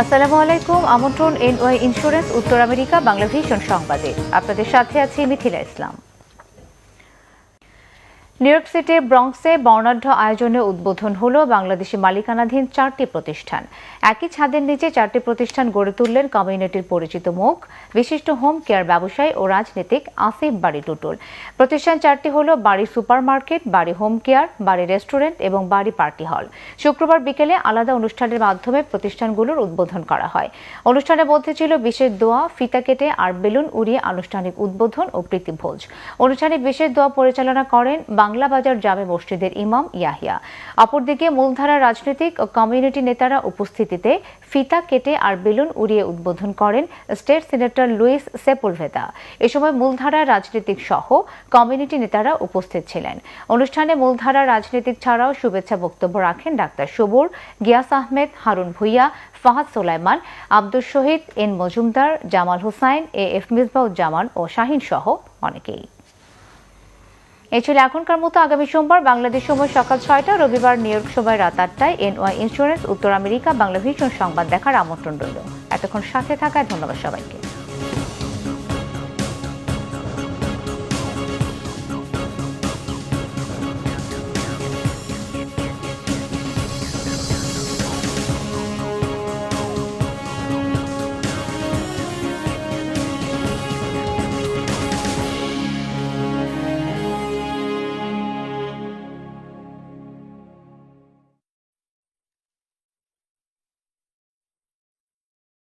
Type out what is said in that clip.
আসসালামু আলাইকুম, আমন্ত্রণ এনওয়াই ইন্স্যুরেন্স, উত্তর আমেরিকা বাংলা ভিশন সংবাদে। আপনাদের সাথে আছি মিথিলা ইসলাম। নিউ ইয়র্ক সিটির ব্রঙ্কসে বর্ণাঢ্য আয়োজনে উদ্বোধন হলো বাংলাদেশি মালিকানাধীন চারটি প্রতিষ্ঠান। একই ছাদের নিচে চারটি প্রতিষ্ঠান গড়ে তুললেন কমিউনিটির পরিচিত মুখ, বিশিষ্ট হোম কেয়ার ব্যবসায়ী ও রাজনীতিক আসিফ বাড়ি টুটুল। প্রতিষ্ঠান চারটি হলো বাড়ি সুপারমার্কেট, বাড়ি হোম কেয়ার, বাড়ি রেস্টুরেন্ট এবং বাড়ি পার্টি হল। শুক্রবার বিকেলে আলাদা অনুষ্ঠানের মাধ্যমে প্রতিষ্ঠানগুলোর উদ্বোধন করা হয়। অনুষ্ঠানের মধ্যে ছিল বিশেষ দোয়া, ফিতা কেটে আর বেলুন উড়িয়ে আনুষ্ঠানিক উদ্বোধন ও প্রীতিভোজ অনুষ্ঠানে বিশেষ দোয়া পরিচালনা করেন বাংলা বাজার জামে মসজিদের ইমাম ইয়াহিয়া। অপরদিকে মূলধারা রাজনৈতিক ও কমিউনিটি নেতারা উপস্থিতিতে ফিতা কেটে আর বেলুন উড়িয়ে উদ্বোধন করেন স্টেট সিনেটর লুইস সেপুলভেদা। এ সময় মূলধারা রাজনীতিক সহ কমিউনিটি নেতারা উপস্থিত ছিলেন। অনুষ্ঠানে মূলধারা রাজনীতিক ছাড়াও শুভেচ্ছা বক্তব্য রাখেন doctor Sabur, Gias Ahmed, Harun Bhuiyan, Fahad Solaiman Abdul Shahid, N Majumdar, Jamal Hossain, A F Misbauzzaman ও শাহিন সহ অনেকেই। এই ছিল এখনকার মতো আগামী সোমবার বাংলাদেশ সময় সকাল ছয়টা, রবিবার নিউ ইয়র্ক সময় রাত আটটায় এনওয়াই ইন্স্যুরেন্স, উত্তর আমেরিকা বাংলা ভীষণ সংবাদ দেখার আমন্ত্রণ রইল। এতক্ষণ সাথে থাকায় ধন্যবাদ সবাইকে।